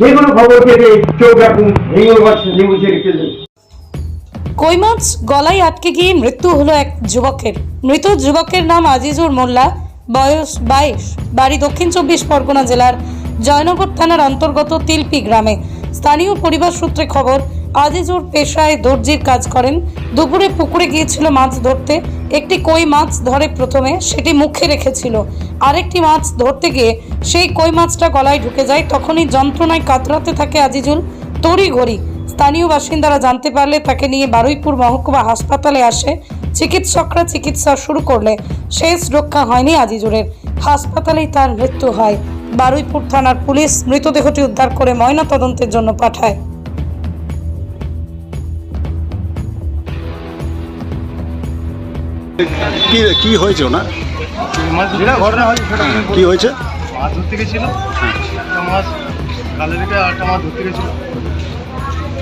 যে খবর পেতে চোখ রাখুন নিউজের চ্যানেলে গলায় আটকে গিয়ে মৃত্যু হলো এক যুবকের। মৃত যুবকের নাম আজিজুর মোল্লা, বয়স বাইশ, বাড়ি দক্ষিণ চব্বিশ পরগনা জেলার জয়নগর থানার অন্তর্গত তিলপি গ্রামে। স্থানীয় পরিবার সূত্রে খবর আজিজুর পেশায় দর্জির কাজ করেন। দুপুরে পুকুরে গিয়েছিল মাছ ধরতে। একটি কই মাছ ধরে প্রথমে, সেটি মুখে রেখেছিল। আরেকটি মাছ ধরতে গিয়ে সেই কই মাছটা গলায় ঢুকে যায়। তখনই যন্ত্রণায় কাতরাতে থাকে আজিজুল। তড়িঘড়ি স্থানীয় বাসিন্দারা জানতে পারলে তাকে নিয়ে বারুইপুর মহকুমা হাসপাতালে আসে। চিকিৎসকরা চিকিৎসা শুরু করলে শেষ রক্ষা হয়নি আজিজুরের হাসপাতালেই তার মৃত্যু হয়। বারুইপুর থানার পুলিশ মৃতদেহটি উদ্ধার করে ময়নাতদন্তের জন্য পাঠায়। কি কি হয়েছে ওনার? যেটা ঘটনা হয়েছে সেটা আমি কি হয়েছে? মাছ ধরতে গেছিল। একটা মাছ গালে রেখে আরেকটা মাছ ধরতে গেছিল।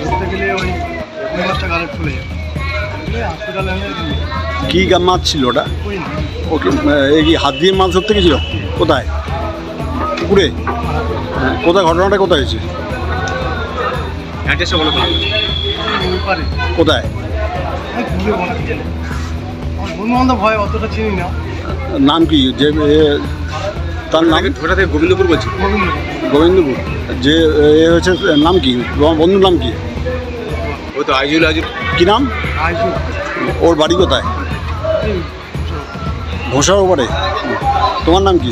ধরতে গেলে ওই ওই মাছটা গালে চলে যায়। দিয়ে হসপিটালে এনে কি গা- মাছ ছিল ওটা? না। ওকে এই কি হাত দিয়ে মাছ ধরতে গেছিল? কোথায়? পুকুরে? হ্যাঁ, কোথায়? ঘটনাটা কোথায় হয়েছে? ওই পারে কোথায়? আমি ঘুরে মনে কি জানি আমার বন্ধু বান্ধব হয় অতটা চিনি না। নাম কি? যে তার নাম? ওটা থেকে গোবিন্দপুর বলছি। গোবিন্দপুর। যে এ হয়েছে নাম কি? তোমার বন্ধুর নাম কি? ওই তো আইজুল আইজুল কি নাম? ওর বাড়ি কোথায়? ঘোষার ওপারে। তোমার নাম কি?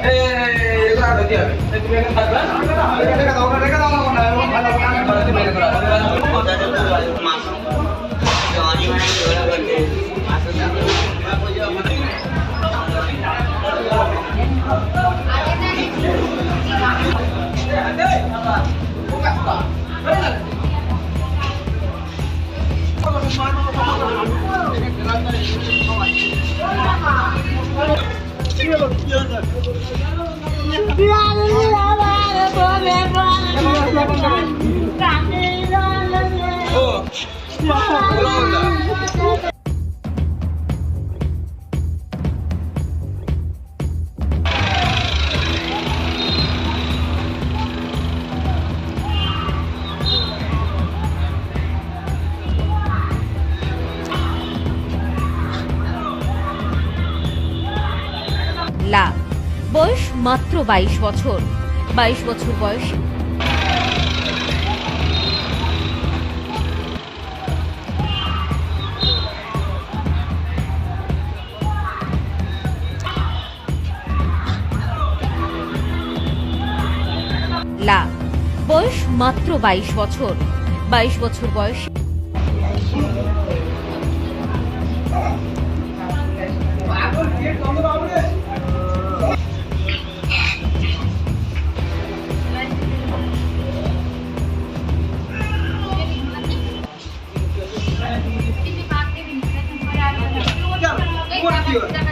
হ্যাঁ নিজামুল লা বয়স মাত্র বাইশ বছর। বাইশ বছর বয়স। লা, বয়স মাত্র বাইশ বছর। বাইশ বছর বয়স। 这个